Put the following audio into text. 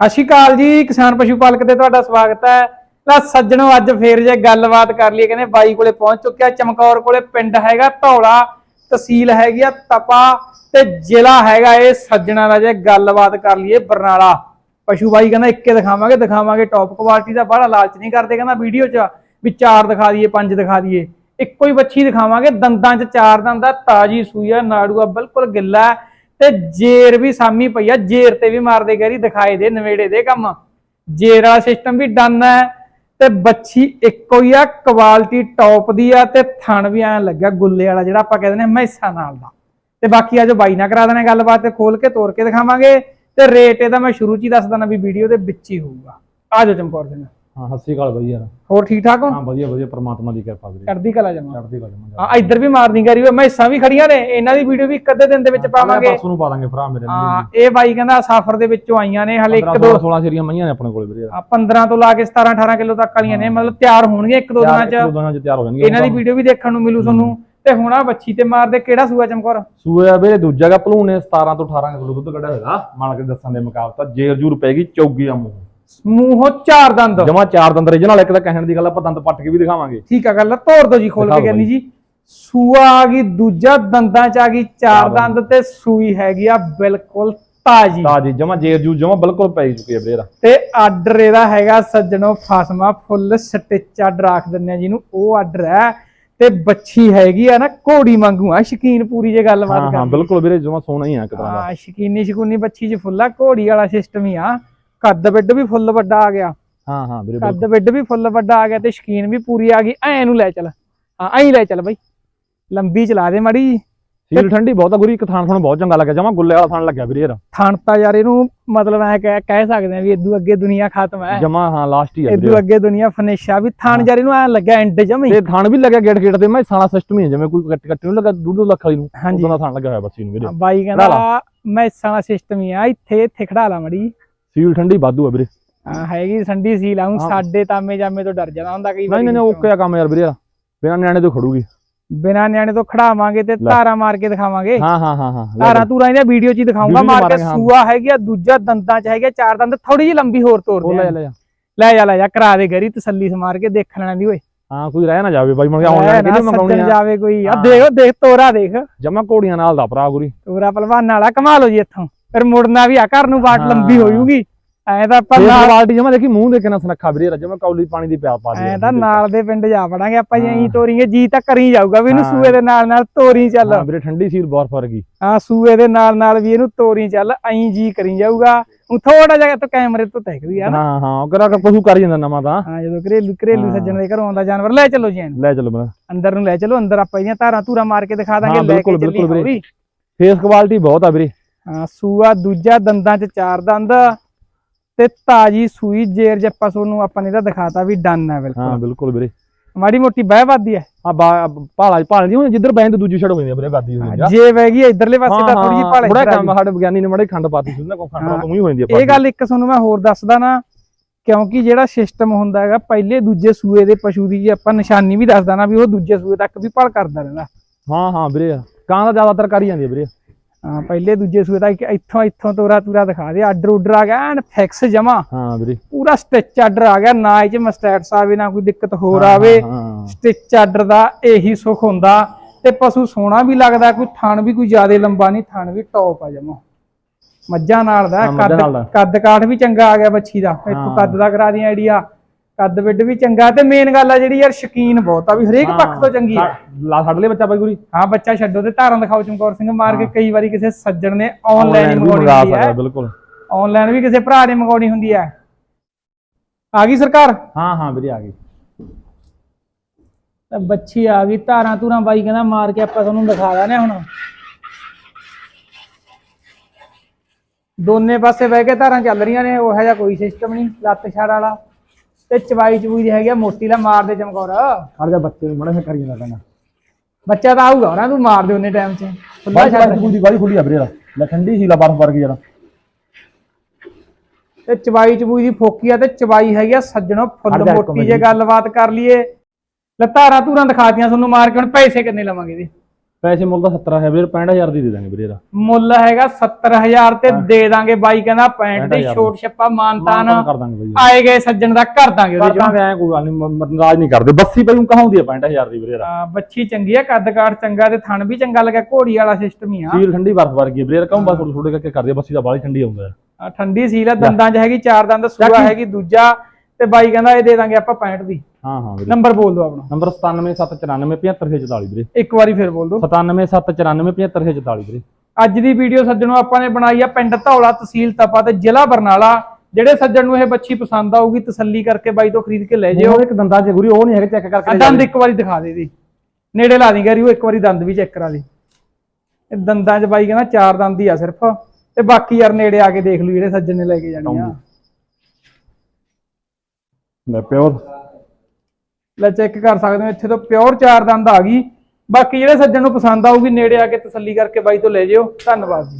ਸਤਿ ਸ਼੍ਰੀ ਅਕਾਲ ਜੀ, ਕਿਸਾਨ ਪਸ਼ੂ ਪਾਲਕ ਤੇ ਤੁਹਾਡਾ ਸਵਾਗਤ ਹੈ। ਲੈ ਸੱਜਣੋ, ਅੱਜ ਫੇਰ ਜੇ ਗੱਲਬਾਤ ਕਰ ਲਈਏ, ਕਹਿੰਦੇ ਬਾਈ ਕੋਲੇ ਪਹੁੰਚ ਚੁੱਕਿਆ ਚਮਕੌਰ ਕੋਲੇ ਪਿੰਡ ਹੈਗਾ ਧੌਲਾ, ਤਹਿਸੀਲ ਹੈਗੀ ਆ ਤਪਾ ਤੇ ਜ਼ਿਲ੍ਹਾ ਹੈਗਾ ਇਹ ਸੱਜਣਾ ਦਾ ਜੇ ਗੱਲਬਾਤ ਕਰ ਲਈਏ ਬਰਨਾਲਾ। ਪਸ਼ੂ ਬਾਈ ਕਹਿੰਦਾ ਇੱਕੇ ਦਿਖਾਵਾਂਗੇ ਦਿਖਾਵਾਂਗੇ ਟੌਪ ਕੁਆਲਿਟੀ ਦਾ ਬੜਾ ਲਾਲਚ ਨਹੀਂ ਕਰਦੇ, ਕਹਿੰਦਾ ਵੀਡੀਓ 'ਚ ਵੀ ਚਾਰ ਦਿਖਾ ਦਈਏ, ਪੰਜ ਦਿਖਾ ਦਈਏ। ਇੱਕੋ ਹੀ ਬੱਚੀ ਦਿਖਾਵਾਂਗੇ, ਦੰਦਾਂ 'ਚ ਚਾਰ ਦੰਦ ਆ, ਤਾਜੀ ਸੂਈ ਆ, ਨਾੜੂਆ ਬਿਲਕੁਲ ਗਿੱਲਾ ਹੈ। ਤੇ ਜੇਰ ਵੀ ਸਾਮੀ ਪਈ ਆ, ਜੇਰ ਤੇ ਵੀ ਮਾਰਦੇ ਗੈਰੀ, ਦਿਖਾਏ ਦੇ ਨਵੇੜੇ ਦੇ ਕੰਮ। ਜੇਰ ਵਾਲਾ ਸਿਸਟਮ ਵੀ ਡਨ ਹੈ ਤੇ ਬੱਚੀ ਇੱਕੋ ਹੀ ਆ ਕੁਆਲਿਟੀ ਟੌਪ ਦੀ ਆ, ਤੇ ਥਣ ਵੀ ਐਂ ਲੱਗਿਆ ਗੁੱਲੇ ਵਾਲਾ ਜਿਹੜਾ ਆਪਾਂ ਕਹਿੰਦੇ ਨੇ ਮੈਸਾਂ ਨਾਲ ਦਾ। ਤੇ ਬਾਕੀ ਅੱਜ ਬਾਈ ਨਾ ਕਰਾ ਦੇਣਾ ਗੱਲਬਾਤ ਤੇ ਖੋਲ ਕੇ ਤੋੜ ਕੇ ਦਿਖਾਵਾਂਗੇ, ਤੇ ਰੇਟ ਇਹਦਾ ਮੈਂ ਸ਼ੁਰੂ ਚ ਹੀ ਦੱਸ ਦਿੰਦਾ ਵੀ ਵੀਡੀਓ ਦੇ ਵਿੱਚ ਹੀ ਹੋਊਗਾ। ਆਜੋ ਚਮਕੌਰ ਸਿੰਘ ਹਾਂ ਸਤਿ ਸ਼੍ਰੀ ਅਕਾਲ ਬਾਈ ਯਾਰ। ਹੋਰ ਠੀਕ ਠਾਕ ਹੋ? ਹਾਂ ਵਧੀਆ ਵਧੀਆ ਪ੍ਰਮਾਤਮਾ ਦੀ ਕਿਰਪਾ ਵੀਰੇ ਕਰਦੀ ਕਲਾ ਜਮਾ। ਚੜ੍ਹਦੀ ਕਲਾ ਜਮਾ। ਆ ਇੱਧਰ ਵੀ ਮਾਰਨੀ ਕਰੀ ਹੋਈ ਮੈਸਾਂ ਵੀ ਖੜੀਆਂ ਨੇ ਇਹਨਾਂ ਦੀ ਵੀਡੀਓ ਵੀ ਇੱਕ ਅੱਧੇ ਦਿਨ ਦੇ ਵਿੱਚ ਪਾਵਾਂਗੇ। ਪਰਸੋਂ ਨੂੰ ਪਾ ਦਾਂਗੇ ਭਰਾ ਮੇਰੇ ਹਾਂ ਇਹ ਬਾਈ ਕਹਿੰਦਾ ਸਫਰ ਦੇ ਵਿੱਚੋਂ ਆਈਆਂ ਨੇ ਹਲੇ ਇੱਕ ਦੋ 16 ਸ਼ੇਰੀਆਂ ਮਈਆਂ ਨੇ ਆਪਣੇ ਕੋਲ ਵੀਰੇ। ਆ 15 ਤੋਂ ਲਾ ਕੇ 17 18 ਕਿਲੋ ਤੱਕ ਵਾਲੀਆਂ ਨੇ ਮਤਲਬ ਤਿਆਰ ਹੋਣਗੀਆਂ ਇੱਕ ਦੋ ਦਿਨਾਂ ਇੱਕ ਦੋ ਚ ਦਿਨਾਂ ਚ ਤਿਆਰ ਹੋ ਜਾਣਗੀਆਂ ਇਹਨਾਂ ਦੀ ਵੀਡੀਓ ਵੀ ਦੇਖਣ ਨੂੰ ਮਿਲੂ ਤੁਹਾਨੂੰ। ਤੇ ਹੁਣ ਆ ਬੱਚੀ ਤੇ ਮਾਰਦੇ ਕਿਹੜਾ ਸੂਆ ਚਮਕੌਰ? ਸੂਏ ਆ ਵੀਰੇ ਦੂਜਾ ਗਾ ਭਲੂਣ ਨੇ 17 ਤੋਂ 18 ਕਿਲੋ ਦੁੱਧ ਕੱਢਿਆ ਹੋਇਆ। ਮੰਨ ਕੇ ਦੱਸਣ ਦੇ ਮੁਕਾਬਲਾ ਜੇਰ ਜੂਰ ਪੈਗੀ ਚੌਗੀ ਆ ਮੂੰਹ। ਮੂੰਹੋਂ ਚਾਰ ਦੰਦ। ਜਮਾ ਚਾਰ ਦੰਦ ਰੇ ਨਾਲ ਇੱਕ ਤਾਂ ਕਹਿਣ ਦੀ ਗੱਲ ਆਪਾਂ ਦੰਦ ਪੱਟ ਕੇ ਵੀ ਦਿਖਾਵਾਂਗੇ। ਠੀਕ ਆ ਗੱਲ ਆ, ਤੋੜ ਦੋ ਜੀ ਖੋਲ ਕੇ ਕਹਿੰਦੀ ਜੀ ਸੂਆ ਆ ਗਈ ਦੂਜਾ ਦੰਦਾਂ ਚ ਆ ਗਈ ਚਾਰ ਦੰਦ। ਤੇ ਸੂਈ ਹੈਗੀ ਆ ਬਿਲਕੁਲ ਤਾਜੀ। ਤਾਜੀ ਜਮਾ ਜੇਰ ਜੂ ਜਮਾ ਬਿਲਕੁਲ ਪੈ ਚੁੱਕੀ ਹੈ ਵੀਰੇ ਤੇ ਆਰਡਰ ਇਹਦਾ ਹੈਗਾ ਸੱਜਣੋ ਫਸਮਾ ਫੁੱਲ ਸਟਿਚ ਆਰਡਰ ਰੱਖ ਦਿੰਨੇ ਆ ਜਿਹਨੂੰ ਉਹ ਆਰਡਰ ਹੈ। ਤੇ ਬੱਚੀ ਹੈਗੀ ਆ ਨਾ ਘੋੜੀ ਵਾਂਗੂ ਆ ਸ਼ਕੀਨ ਪੂਰੀ ਜੇ ਗੱਲਬਾਤ ਹਾਂ ਕਰ ਹਾਂ ਬਿਲਕੁਲ ਵੀਰੇ ਜਮਾ ਸੋਹਣਾ ਹੀ ਆ ਇੱਕ ਤਰ੍ਹਾਂ ਦਾ। ਆ ਸ਼ਕੀਨੀ ਸ਼ਕੂਨੀ ਬੱਚੀ ਚ ਫੁੱਲਾ ਘੋੜੀ ਵਾਲਾ ਸਿਸਟਮ ਹੀ ਆ। ਕੱਦ ਬਿੱਡ ਵੀ ਫੁੱਲ ਵੱਡਾ ਆ ਗਿਆ। ਹਾਂ ਹਾਂ ਵੀਰੇ ਕੱਦ ਬਿੱਡ ਵੀ ਫੁੱਲ ਵੱਡਾ ਆ ਗਿਆ ਤੇ ਸ਼ਕੀਨ ਵੀ ਪੂਰੀ ਆ ਗਈ। ਐ ਨੂੰ ਲੈ ਚੱਲ। ਹਾਂ ਐਂ ਲੈ ਚੱਲ ਬਾਈ। ਲੰਬੀ ਚਲਾ ਦੇ ਮਾੜੀ ਸੀਲ ਠੰਡੀ ਬਹੁਤ ਆ ਗੁਰੀ ਇੱਕ ਥਾਣ ਥਣ ਬਹੁਤ ਚੰਗਾ ਲੱਗਿਆ। ਜਮਾ ਗੁੱਲੇ ਵਾਲਾ ਥਾਣ ਲੱਗਿਆ ਵੀਰੇ ਯਾਰ ਥਣ ਤਾਂ ਯਾਰ ਇਹਨੂੰ ਮਤਲਬ ਐ ਕਹਿ ਕਹਿ ਸਕਦੇ ਆ ਵੀ ਇਦੋਂ ਅੱਗੇ ਦੁਨੀਆ ਖਤਮ ਹੈ। ਜਮਾ ਹਾਂ ਲਾਸਟ ਹੀ ਆ ਵੀਰੇ ਇਦੋਂ ਅੱਗੇ ਦੁਨੀਆ ਫਨੇਸ਼ਾ ਵੀ ਥਣ ਯਾਰ ਇਹਨੂੰ ਐ ਲੱਗਿਆ ਐਂਡ ਜਮੀ ਤੇ ਥਣ ਵੀ ਲੱਗਿਆ ਗੇਟ ਗੇਟ ਤੇ। ਮੈਂ ਸਾਲਾ ਸਿਸਟਮ ਹੀ ਜਿਵੇਂ ਕੋਈ ਕੱਟ ਕੱਟ ਨੂੰ ਲੱਗਾ ਡੂਢ ਲੱਖ ਵਾਲੀ ਨੂੰ। ਉਦੋਂ ਦਾ ਥਣ ਲੱਗਿਆ ਹੋਇਆ ਬੱਚੀ ਨੂੰ ਵੀਰੇ। ਬਾਈ ਕਹਿੰਦਾ ਮੈਸਾਂ ਦਾ ਸਿਸਟਮ ਹੀ ਆ ਇੱਥੇ ਇੱਥੇ ਖੜਾ ਲਾ ਮੜੀ ਸੀਲ ਠੰਡੀ ਵਾਧੂ ਆ ਵੀਰੇ ਹਾਂ ਹੈਗੀ ਸੰਡੀ ਸੀ ਲਾਉਂ ਹਾਂ। ਸਾਡੇ ਤਾਮੇ ਜਾਮੇ ਤੋਂ ਡਰ ਜਾਣਾ ਹੁੰਦਾ ਕਈ ਨਹੀਂ ਨਹੀਂ ਨਹੀਂ, ਓਕੇ ਆ ਕੰਮ ਯਾਰ ਵੀਰੇ। ਬਿਨਾਂ ਨਿਆਣੇ ਤੋਂ ਖੜੂਗੀ ਬਿਨਾ ਨਿਆਣੇ ਤੋਂ ਖੜਾਵਾਂਗੇ ਤੇ। ਧਾਰਾ ਮਾਰ ਕੇ ਦਿਖਾਵਾਂਗੇ ਹਾਂ ਹਾਂ ਹਾਂ ਹਾਂ ਧਾਰਾ ਧੂਰਾ ਇਹਦੀਆਂ ਵੀਡੀਓ 'ਚ ਹੀ ਦਿਖਾਉਂਗਾ ਮਾਰ ਕੇ ਹਾਂ। ਸੂਆ ਹੈਗੀ ਆ ਦੂਜਾ ਦੰਦਾਂ 'ਚ ਹੈਗਾ ਚਾਰ ਦੰਦ ਥੋੜੀ ਜਿਹੀ ਲੰਬੀ ਹੋਰ ਤੋੜ ਉਹ ਦੇ ਲੈ ਜਾ। ਲੈ ਜਾ ਲੈ ਜਾ ਕਰਾ ਦੇ ਗਰੀ ਤਸੱਲੀ ਸਮਾਰ ਕੇ ਦੇਖ ਲੈਣਾ ਦੀ ਓਏ ਹਾਂ ਕੋਈ ਰਹਿ ਨਾ ਜਾਵੇ ਬਾਈ ਮੈਂ ਲੈ ਆਨਲਾਈਨ ਨਾ ਕਿਹਨੇ ਮੰਗਾਉਣੀ ਆ ਜਾਵੇ ਕੋਈ ਆ ਹਾਂ। ਦੇਖ ਦੇਖ ਤੋਰਾ ਦੇਖ ਜਮਾ ਘੋੜੀਆਂ ਨਾਲ ਦਾ ਭਰਾ ਗੁਰੀ ਤੋਰਾ ਪਹਿਲਵਾਨ ਵਾਲਾ ਕਮਾ ਲਓ ਜੀ ਇੱਥੋਂ ਫਿਰ ਮੁੜਨਾ ਵੀ ਆ ਘਰ ਨੂੰ ਬਾਟ। ਲੰਬੀ ਹੋ ਜੂਗੀ ਐ ਤਾਂ ਆਪਾਂ ਨਾਲ ਕੁਆਲਿਟੀ ਜਮਾ ਦੇਖੀ ਮੂੰਹ ਦੇ ਕਿੰਨਾ ਸੁਨੱਖਾ ਵੀਰੇ ਯਾਰ, ਜਮਾ ਕੌਲੀ ਪਾਣੀ ਦੀ ਪਿਆ ਪਾ ਦੇ ਐ ਤਾਂ ਨਾਲ ਦੇ ਪਿੰਡ ਜਾ ਵੜਾਂਗੇ ਆਪਾਂ ਜੇ ਐਂ। ਤੋਰੀਏ ਜੀ ਤਾਂ ਕਰੀ ਜਾਊਗਾ ਵੀ ਇਹਨੂੰ। ਸੂਏ ਦੇ ਨਾਲ ਨਾਲ ਤੋਰੀ ਚੱਲ ਹਾਂ ਵੀਰੇ ਠੰਡੀ ਸੀਲ ਫ਼ਰਕ ਗਈ ਹਾਂ ਸੂਏ ਦੇ ਨਾਲ ਨਾਲ ਵੀ ਇਹਨੂੰ ਤੋਰੀ ਚੱਲ ਐਂ ਜੀ ਕਰੀ ਜਾਊਗਾ ਉਹ ਥੋੜਾ ਜਿਹਾ ਤਾਂ ਕੈਮਰੇ ਤੋਂ ਤੱਕਦੀ ਆ ਨਾ ਹਾਂ ਹਾਂ ਉਹ ਕਰਾ ਪਸ਼ੂ ਕਰ ਜਾਂਦਾ ਨਵਾਂ ਤਾਂ ਹਾਂ ਜਦੋਂ ਘਰੇਲੂ ਘਰੇਲੂ। ਸੱਜਣ ਦੇ ਘਰੋਂ ਆਉਂਦਾ ਜਾਨਵਰ ਲੈ ਚੱਲੋ ਜੀ ਲੈ ਚੱਲ ਮੇਰਾ ਅੰਦਰ ਨੂੰ ਲੈ ਚੱਲੋ ਅੰਦਰ ਆਪਾਂ ਇਹਦੀਆਂ ਧਾਰਾਂ ਧੂਰਾ ਮਾਰ ਕੇ ਦਿਖਾ ਦਾਂਗੇ ਲੈ ਕੇ ਚੱਲੀ। ਹੌਲੀ। ਫੇਸ ਕੁਆਲਿਟੀ ਬਹੁਤ ਆ ਵੀਰੇ ਸੂਆ ਦੂਜਾ ਦੰਦਾਂ 'ਚ ਚਾਰ ਦੰਦ ਤੇ ਤਾਜੀ ਸੂਈ ਜੇਰ ਜੇ ਆਪਾਂ ਤੁਹਾਨੂੰ ਆਪਾਂ ਨੇ ਤਾਂ ਦਿਖਾਤਾ ਵੀ ਡਨ ਹੈ ਹਾਂ ਬਿਲਕੁਲ ਬਿਲਕੁਲ ਵੀਰੇ। ਮਾੜੀ ਮੋਟੀ ਬਹਿ ਵੱਧਦੀ ਹੈ। ਆ ਭਾਲਾ ਭਾਲ ਦੀ ਹੁਣ ਜਿੱਧਰ ਬੈਂਦ ਦੂਜੀ ਛੜ ਹੋ ਜਾਂਦੀ ਵੀਰੇ ਬਾਦੀ ਹੋ ਜਾਂਦੀ ਜੇ ਵਹਿ ਗਈ ਇਧਰਲੇ ਪਾਸੇ ਤਾਂ ਥੋੜੀ ਜਿਹੀ ਭਾਲੇ ਥੋੜਾ ਕੰਮ ਸਾਡੇ ਵਿਗਿਆਨੀ ਨੇ ਮੜੇ ਖੰਡ ਪਾਤੀ ਸੀ ਉਹਨਾਂ ਕੋ ਖੰਡ ਹਾਂ। ਤੋਂ ਹੀ ਹੋ ਜਾਂਦੀ ਆ। ਇਹ ਗੱਲ ਇੱਕ ਤੁਹਾਨੂੰ ਮੈਂ ਹੋਰ ਦੱਸਦਾ ਨਾ ਕਿਉਂਕਿ ਜਿਹੜਾ ਸਿਸਟਮ ਹੁੰਦਾ ਹੈਗਾ ਪਹਿਲੇ ਦੂਜੇ ਸੂਏ ਦੇ ਪਸ਼ੂ ਦੀ ਜੇ ਆਪਾਂ ਨਿਸ਼ਾਨੀ ਵੀ ਦੱਸਦਾ ਨਾ ਵੀ ਉਹ ਦੂਜੇ ਸੂਏ ਤੱਕ ਵੀ ਭਲ ਕਰਦਾ ਰਹਿੰਦਾ। ਹਾਂ ਹਾਂ ਵੀਰੇ ਕਾਂ ਦਾ ਜ਼ਿਆਦਾਤਰ ਕਰੀ ਜਾਂਦੀ ਆ ਵੀਰੇ। ਹਾਂ ਪਹਿਲੇ ਦੂਜੇ ਸੂਏ ਤੱਕ ਇੱਥੋਂ ਇੱਥੋਂ ਤੋਰਾ ਤੂਰਾ ਦਿਖਾ ਦੇ ਆਰਡਰ ਉਡਰ ਆ ਗਿਆ ਐਨ ਫਿਕਸ ਜਮਾ। ਹਾਂ ਵੀਰੇ। ਪੂਰਾ ਸਟਿਚ ਆਰਡਰ ਆ ਗਿਆ ਨਾ ਇਹ ਚ ਮਸਟੈਟਸ ਆਵੇ ਨਾ ਕੋਈ ਦਿੱਕਤ ਹੋਰ ਆਵੇ। ਸਟਿਚ ਆਰਡਰ ਦਾ ਇਹੀ ਸੁੱਖ ਹੁੰਦਾ। ਤੇ ਪਸ਼ੂ ਸੋਹਣਾ ਵੀ ਲੱਗਦਾ ਕੋਈ ਥਣ ਵੀ ਕੋਈ ਜ਼ਿਆਦਾ ਲੰਬਾ ਨਹੀਂ ਥਣ ਵੀ ਟੌਪ ਆ ਜਮਾ। ਮੱਝਾਂ ਨਾਲ ਦਾ ਦਾ। ਕੱਦ ਕੱਦ ਕਾਠ ਵੀ ਚੰਗਾ ਆ ਗਿਆ ਬੱਚੀ ਦਾ। ਇੱਥੋਂ। ਕੱਦ ਦਾ ਕਰਾ ਦੀਆਂ ਆਈਡੀਆ ਕੱਦ ਵਿੱਡ ਵੀ ਚੰਗਾ ਤੇ ਮੇਨ ਗੱਲ ਆ ਜਿਹੜੀ ਯਾਰ ਸ਼ਕੀਨ ਬਹੁਤ ਆ ਵੀ ਹਰੇਕ ਪੱਖ ਤੋਂ ਚੰਗੀ ਆ। ਲਾ ਛੱਡ ਲੈ ਬੱਚਾ ਬਾਈ ਗੁਰੀ। ਹਾਂ ਬੱਚਾ ਛੱਡੋ ਤੇ ਧਾਰਾਂ ਦਿਖਾਓ ਚਮਕੌਰ ਸਿੰਘ ਮਾਰ ਕੇ। ਕਈ ਵਾਰੀ ਕਿਸੇ ਸੱਜਣ ਨੇ ਆਨਲਾਈਨ ਮੰਗਾਉਣੀ ਹੁੰਦੀ ਹੈ। ਬਿਲਕੁਲ। ਆਨਲਾਈਨ ਵੀ ਕਿਸੇ ਭਰਾ ਨੇ ਮੰਗਾਉਣੀ ਹੁੰਦੀ ਹੈ। ਆ ਗਈ ਸਰਕਾਰ? ਹਾਂ ਹਾਂ ਵੀਰੇ ਆ ਗਈ। ਤਾਂ ਬੱਚੀ ਆ ਗਈ ਧਾਰਾਂ ਧੂਰਾਂ ਬਾਈ ਕਹਿੰਦਾ ਮਾਰ ਕੇ ਆਪਾਂ ਤੁਹਾਨੂੰ ਦਿਖਾ ਦਾਂ ਹੁਣ। ਦੋਨੇ ਪਾਸੇ ਬਹਿ ਕੇ ਧਾਰਾਂ ਚੱਲ ਰਹੀਆਂ ਨੇ ਉਹ ਜਿਹਾ ਕੋਈ ਸਿਸਟਮ ਨਹੀਂ ਲੱਤ ਛੜ ਵਾਲਾ। ਤੇ ਚਵਾਈ ਚਵੂਈ ਦੀ ਹੈਗੀ ਆ ਮੋਟੀ ਲਾ ਮਾਰ ਦੇ ਚਮਕੌਰ। ਖੜ ਜਾ ਬੱਚੇ ਨੂੰ ਮੜੇ ਮੈਂ ਕਰੀ ਜਾਂਦਾ ਕਹਿੰਦਾ ਬੱਚਾ ਤਾਂ ਆਊਗਾ ਨਾ ਤੂੰ ਮਾਰ ਦੇ ਉਹਨੇ ਟਾਈਮ 'ਚ। ਖੁੱਲਾ ਬਾਈ ਛੱਡ ਛੱਡ ਦੀ। ਬਾਈ ਖੁੱਲੀ ਆ ਵੀਰੇ। ਲੈ ਠੰਡੀ ਸੀ ਲਾ ਬਰਫ ਵਰਗੀ ਜਰਾ। ਤੇ ਚਵਾਈ ਚਵੂਈ ਦੀ ਫੋਕੀ ਆ ਤੇ ਚਵਾਈ ਹੈਗੀ ਆ ਸੱਜਣੋ ਫੁੱਲ ਜਾ ਇੱਕ ਮੋਟੀ ਜੇ ਜੀ। ਗੱਲਬਾਤ ਕਰ ਲਈਏ। ਲੈ ਧਾਰਾਂ ਦਿਖਾਤੀਆਂ ਤੁਹਾਨੂੰ ਮਾਰ ਕੇ ਹੁਣ ਪੈਸੇ ਕਿੰਨੇ ਲਵਾਂਗੇ ਇਹਦੇ? ਪੈਸੇ ਮੁੱਲ ਦਾ 70 ਹੈ ਵੀਰੇ 65000 ਦੀ ਦੇ ਦਾਂਗੇ ਵੀਰੇ ਇਹਦਾ। ਮੁੱਲ ਹੈਗਾ 70000 ਤੇ ਦੇ ਦਾਂਗੇ ਬਾਈ ਕਹਿੰਦਾ 65 ਦੀ 65,000 ਛੋਟ ਛੱਪਾ ਮਾਨਤਾਨ ਆਏ ਗਏ ਸੱਜਣ ਦਾ ਕਰ ਦਾਂਗੇ ਉਹਦੇ ਚੋਂ। ਐ ਕੋਈ ਗੱਲ ਨਹੀਂ ਨਾਰਾਜ਼ ਨਹੀਂ ਕਰਦੇ। ਬੱਸੀ ਬਈ ਉਹ ਕਹਾਉਂਦੀ ਆ 65000 ਦੀ ਵੀਰੇ ਆ, ਬੱਚੀ ਚੰਗੀ ਆ ਕੱਦ ਕਾਠ ਚੰਗਾ ਤੇ ਥਣ ਵੀ ਚੰਗਾ ਲੱਗਾ ਘੋੜੀ ਵਾਲਾ ਸਿਸਟਮ ਹੀ ਆ। ਸੀਲ ਠੰਡੀ ਬਰਫ ਵਰਗੀ ਵੀਰੇ ਕਹੂੰ ਬਸ ਥੋੜੇ ਕਰਕੇ ਕਰਦੀ ਬੱਸੀ ਦਾ ਬਾਲੀ ਠੰਡੀ ਆਉਂਦਾ ਆ, ਠੰਡੀ ਸੀਲ ਆ ਦੰਦਾਂ 'ਚ ਹੈਗੀ ਚਾਰ ਦੰਦ ਸੂਆ ਹੈਗੀ ਦੂਜਾ ਤੇ ਬਾਈ ਕਹਿੰਦਾ ਇਹ ਦੇ ਦਾਂਗੇ ਆਪਾਂ 65 ਦੀ। ਹਾਂ ਹਾਂ ਵੀਰੇ। ਨੰਬਰ ਬੋਲ ਦਿਓ ਆਪਣਾ। ਨੰਬਰ 9779475644 ਵੀਰੇ ਇੱਕ ਵਾਰੀ। ਫਿਰ ਬੋਲ ਦਿਓ। 9779475644 ਵੀਰੇ। ਅੱਜ ਦੀ ਵੀਡੀਓ ਸੱਜਣੋ ਆਪਾਂ ਨੇ ਬਣਾਈ ਆ ਪਿੰਡ ਧੌਲਾ ਤਹਿਸੀਲ ਤਪਾ ਤੇ ਜ਼ਿਲ੍ਹਾ ਬਰਨਾਲਾ। ਜਿਹੜੇ ਸੱਜਣ ਨੂੰ ਇਹ ਬੱਚੀ ਪਸੰਦ ਆਊਗੀ ਤਸੱਲੀ ਕਰਕੇ ਬਾਈ ਤੋਂ ਖਰੀਦ ਕੇ ਲੈ ਜਿਓ। ਉਹ ਇੱਕ ਦੰਦਾਂ ਗੁਰੀ ਉਹ ਨਹੀਂ ਹੈਗਾ ਚੈੱਕ ਕਰਕੇ ਦੰਦ ਇੱਕ ਵਾਰੀ ਦਿਖਾ ਦੇ ਦੀ ਨੇੜੇ ਲਾ ਦੀ ਗੈਰੀ ਉਹ ਇੱਕ ਵਾਰੀ ਦੰਦ ਵੀ ਚੈੱਕ ਕਰਾ ਦੇ। ਇਹ ਦੰਦਾਂ 'ਚ ਬਾਈ ਕਹਿੰਦਾ ਚਾਰ ਦੰਦ ਹੀ ਆ ਸਿਰਫ। ਤੇ ਬਾਕੀ ਯਾਰ ਨੇੜੇ ਆ ਕੇ ਦੇਖ ਲੂ ਜਿਹੜੇ ਸੱਜਣ ਨੇ ਲੈ ਕੇ ਜਾਣੀ ਆ। ਲੈ ਪਿਓਰ। ਲੈ ਚੈੱਕ ਕਰ ਸਕਦੇ ਹੋ, ਇੱਥੇ ਤੋਂ ਪਿਓਰ ਚਾਰ ਦੰਦ ਆ ਗਈ। ਬਾਕੀ ਜਿਹੜੇ ਸੱਜਣ ਨੂੰ ਪਸੰਦ ਆਊਗੀ, ਨੇੜੇ ਆ ਕੇ ਤਸੱਲੀ ਕਰਕੇ ਬਾਈ ਤੋਂ ਲੈ ਜਿਓ। ਧੰਨਵਾਦ ਜੀ।